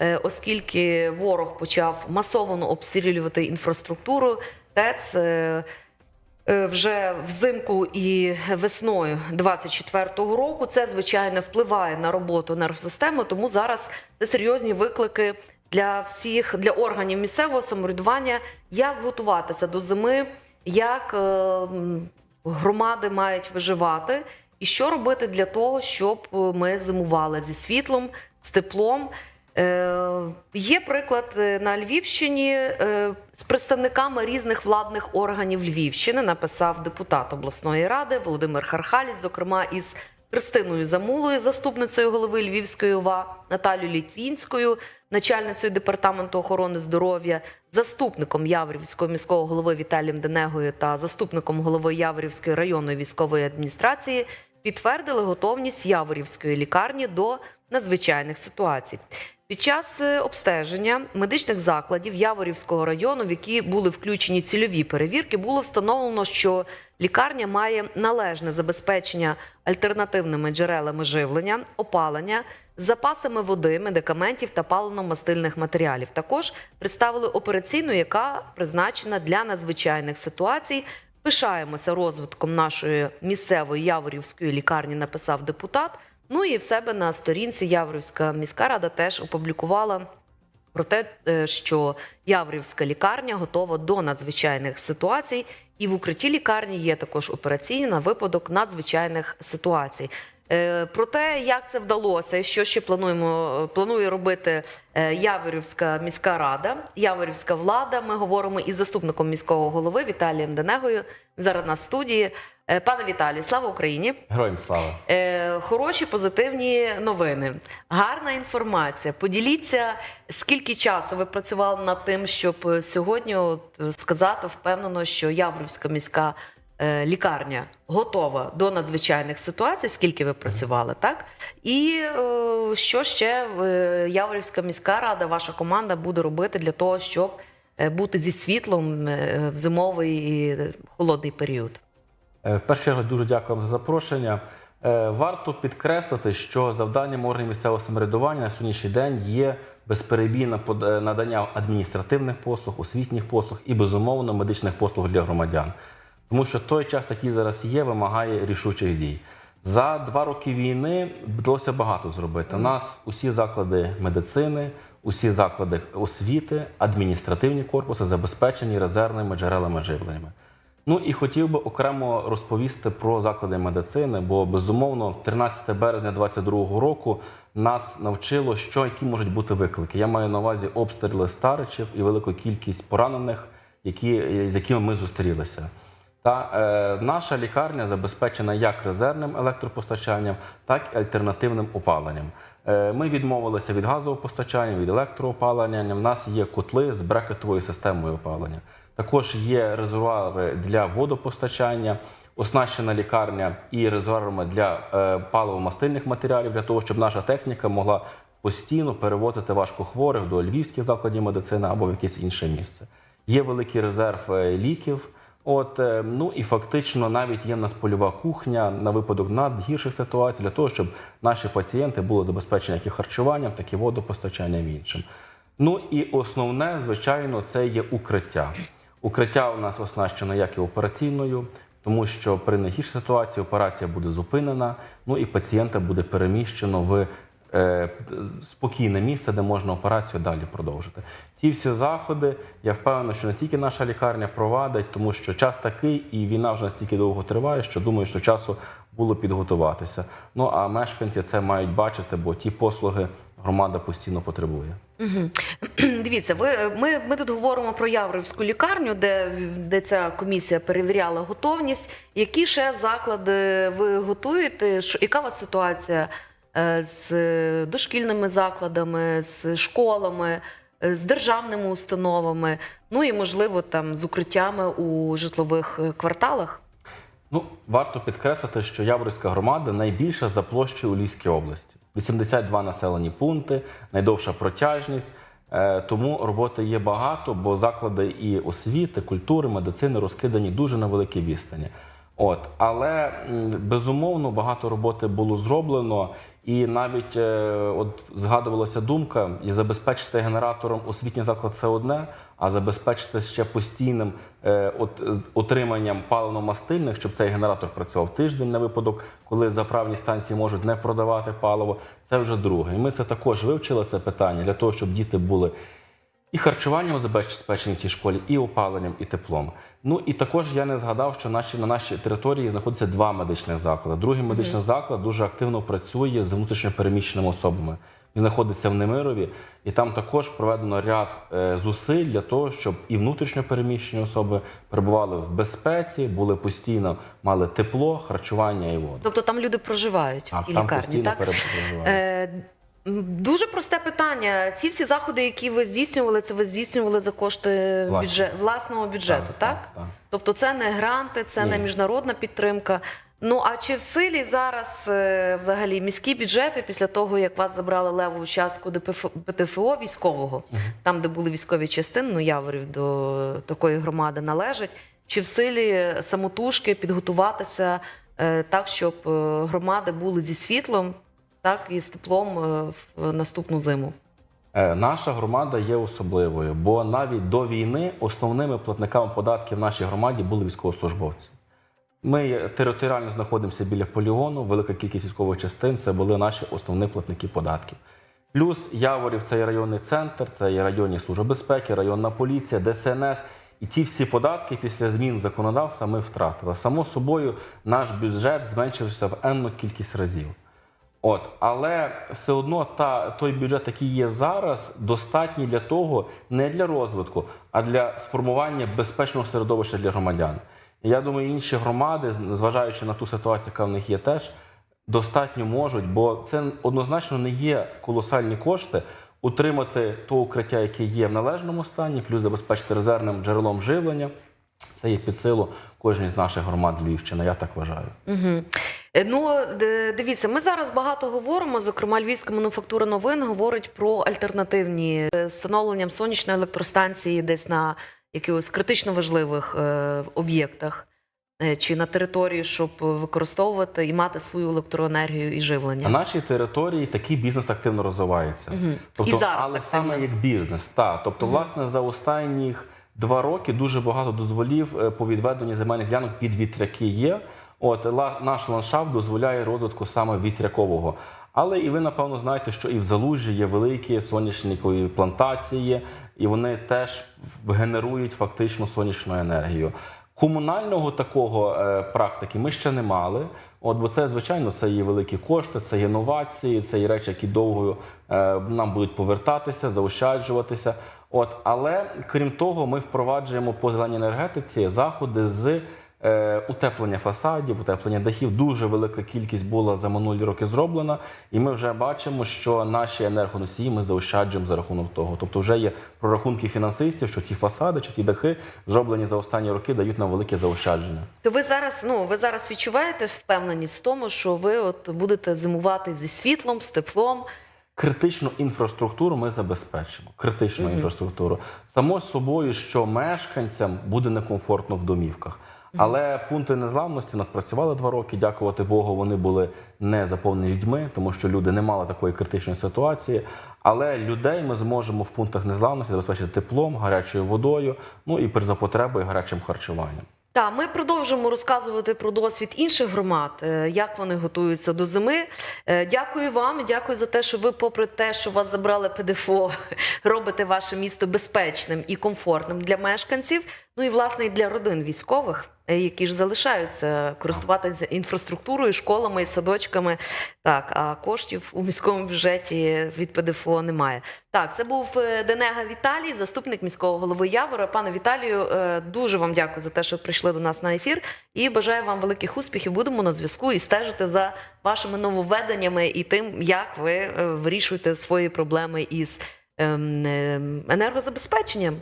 е, оскільки ворог почав масово обстрілювати інфраструктуру ТЕЦ. е, е, Вже взимку і весною 24-го року це звичайно впливає на роботу нервосистеми, тому зараз це серйозні виклики для всіх для органів місцевого самоврядування, як готуватися до зими, як громади мають виживати, і що робити для того, щоб ми зимували зі світлом, з теплом. Е, Є приклад е, на Львівщині е, з представниками різних владних органів Львівщини. Написав депутат обласної ради Володимир Хархаліс, зокрема із Христиною Замулою, заступницею голови Львівської ОВА, Наталією Літвінською, начальницею департаменту охорони здоров'я, заступником Яворівського міського голови Віталієм Денегою та заступником голови Яворівської районної військової адміністрації підтвердили готовність Яворівської лікарні до надзвичайних ситуацій. Під час е, обстеження медичних закладів Яворівського району, в які були включені цільові перевірки, було встановлено, що лікарня має належне забезпечення альтернативними джерелами живлення, опалення, запасами води, медикаментів та паливно-мастильних матеріалів. Також представили операційну, яка призначена для надзвичайних ситуацій. Пишаємося розвитком нашої місцевої Яворівської лікарні, написав депутат. Ну і в себе на сторінці Яворівська міська рада теж опублікувала про те, е, що Яврівська лікарня готова до надзвичайних ситуацій, і в укритті лікарні є також операційні на випадок надзвичайних ситуацій. Е, Про те, як це вдалося, і що ще плануємо планує робити е, Яворівська міська рада, Яворівська влада. Ми говоримо із заступником міського голови Віталієм Денегою. Зараз на студії. Е, Пане Віталій, слава Україні! Героям слава. Е, хороші позитивні новини, гарна інформація. Поділіться, скільки часу ви працювали над тим, щоб е, сьогодні от, сказати впевнено, що Яврівська міська лікарня готова до надзвичайних ситуацій. Скільки ви працювали, так? І що ще Яворівська міська рада, ваша команда буде робити для того, щоб бути зі світлом в зимовий і холодний період? Е, В першу чергу дуже дякую вам за запрошення. Е, Варто підкреслити, що завданням органів місцевого самоврядування на сьогоднішній день є безперебійне е, надання адміністративних послуг, освітніх послуг і безумовно медичних послуг для громадян. Тому що той час, який зараз є, вимагає рішучих дій. За два роки війни вдалося багато зробити. У нас усі заклади медицини, усі заклади освіти, адміністративні корпуси забезпечені резервними джерелами живлення. Ну і хотів би окремо розповісти про заклади медицини, бо безумовно 13 березня 2022 року нас навчило, що які можуть бути виклики. Я маю на увазі обстріли старичів і велику кількість поранених, які, з якими ми зустрілися. Та е, наша лікарня забезпечена як резервним електропостачанням, так і альтернативним опаленням. Е, ми відмовилися від газового постачання, від електроопалення. У нас є котли з брекетовою системою опалення. Також є резервуари для водопостачання, оснащена лікарня і резервуарами для е, паливо-мастильних матеріалів, для того, щоб наша техніка могла постійно перевозити важкохворих до львівських закладів медицини або в якесь інше місце. Є великий резерв е, ліків. От е, ну і фактично навіть є в нас польова кухня на випадок надгірших ситуацій для того, щоб наші пацієнти були забезпечені як і харчуванням, так і водопостачанням іншим. Ну і основне, звичайно, це є укриття. Укриття у нас оснащено як і операційною, тому що при найгіршій ситуації операція буде зупинена, ну і пацієнта буде переміщено в спокійне місце, де можна операцію далі продовжити. Ці всі заходи, я впевнений, що не тільки наша лікарня провадить, тому що час такий, і війна вже настільки довго триває, що думаю, що часу було підготуватися. Ну а мешканці це мають бачити, бо ті послуги громада постійно потребує. Дивіться, ви ми, ми тут говоримо про Яврівську лікарню, де, де ця комісія перевіряла готовність. Які ще заклади ви готуєте? Що, яка у вас ситуація е, з дошкільними закладами, з школами, е, з державними установами? Ну і можливо там з укриттями у житлових е, кварталах? Ну, варто підкреслити, що Яворівська громада найбільша за площею у Львівській області. 82 населені пункти, найдовша протяжність. Е, Тому роботи є багато, бо заклади і освіти, культури, медицини розкидані дуже на великій відстані. От, але безумовно багато роботи було зроблено, І навіть е, от згадувалася думка, і забезпечити генератором освітній заклад це одне, а забезпечити ще постійним е, от, е, отриманням паливно-мастильних, щоб цей генератор працював тиждень на випадок, коли заправні станції можуть не продавати паливо. Це вже друге. І ми це також вивчили це питання для того, щоб діти були і харчуванням забезпечені в тій школі, і опаленням, і теплом. Ну і також я не згадав, що наші на нашій території знаходяться два медичних заклади. Другий медичний заклад дуже активно працює з внутрішньопереміщеними особами. Він знаходиться в Немирові, і там також проведено ряд е, зусиль для того, щоб і внутрішньопереміщені особи перебували в безпеці, були постійно, мали тепло, харчування і воду. Тобто там люди проживають А в тій там лікарні, так? перебувають. Дуже просте питання. Ці всі заходи, які ви здійснювали, це ви здійснювали за кошти Власні. бюджет, власного бюджету, так? Так, так, так. Тобто це не гранти, це Ні. не міжнародна підтримка. Ну а чи в силі зараз е, взагалі міські бюджети після того, як вас забрали левову частку ДПФ, ПТФО військового, там, де були військові частини, ну Яворів до такої громади належить, чи в силі самотужки підготуватися е, так, щоб е, громади були зі світлом, так і з теплом е, в наступну зиму? Е, Наша громада є особливою, бо навіть до війни основними платниками податків в нашій громаді були військовослужбовці. Ми територіально знаходимося біля полігону, велика кількість військових частин це були наші основні платники податків. Плюс Яворів це є районний центр, це є районні служби безпеки, районна поліція, ДСНС. І ті всі податки після змін законодавства ми втратили. Само собою, наш бюджет зменшився в енну кількість разів. От, але все одно та, той бюджет, який є зараз, достатній для того, не для розвитку, а для сформування безпечного середовища для громадян. Я думаю, інші громади, зважаючи на ту ситуацію, яка в них є теж, достатньо можуть, бо це однозначно не є колосальні кошти утримати то укриття, яке є в належному стані, плюс забезпечити резервним джерелом живлення. Це є під силу кожній з наших громад Львівщини, я так вважаю. Угу. Ну, дивіться, ми зараз багато говоримо. Зокрема, Львівська мануфактура новин говорить про альтернативні е, встановленням сонячної електростанції десь на якихось критично важливих е, об'єктах е, чи на території, щоб використовувати і мати свою електроенергію і живлення. На нашій території такий бізнес активно розвивається. Мгм. Тобто, І зараз але активно. саме як бізнес, так. Тобто, власне, за останніх два роки дуже багато дозволів е, по відведенню земельних ділянок під вітряки є. От наш ландшафт дозволяє розвитку саме вітрякового. Але і ви напевно знаєте, що і в Залужжі є великі соняшникові плантації, і вони теж генерують фактично сонячну енергію. Комунального такого е, практики ми ще не мали. От, бо це, звичайно, це є великі кошти, це є інновації, це є речі, які довго е, нам будуть повертатися, заощаджуватися. От, але крім того, ми впроваджуємо по зеленій енергетиці заходи з утеплення фасадів, утеплення дахів. Дуже велика кількість була за минулі роки зроблена, і ми вже бачимо, що наші енергоносії ми заощаджуємо за рахунок того. Тобто, вже є прорахунки фінансистів, що ті фасади чи ті дахи зроблені за останні роки дають нам велике заощадження. То ви зараз, ну ви зараз відчуваєте впевненість в тому, що ви от будете зимувати зі світлом, з теплом. Критичну інфраструктуру ми забезпечимо. Критичну інфраструктуру. Само собою, що мешканцям буде некомфортно в домівках. Але пункти незламності нас працювали два роки. Дякувати Богу, вони були не заповнені людьми, тому що люди не мали такої критичної ситуації. Але людей ми зможемо в пунктах незламності забезпечити теплом, гарячою водою, ну і при запотребі гарячим харчуванням. Так, ми продовжимо розказувати про досвід інших громад, е, як вони готуються до зими. Е, Дякую вам, дякую за те, що ви, попри те, що вас забрали ПДФО, робите ваше місто безпечним і комфортним для мешканців. Ну і власне і для родин військових, які ж залишаються користуватися інфраструктурою, школами і садочками. Так, а коштів у міському бюджеті від ПДФО немає. Так, це був е, Денега Віталій, заступник міського голови Явора. Пане Віталію, е, дуже вам дякую за те, що прийшли до нас на ефір. І бажаю вам великих успіхів. Будемо на зв'язку і стежити за вашими нововведеннями і тим, як ви е, вирішуєте свої проблеми із ем, ем, енергозабезпеченням.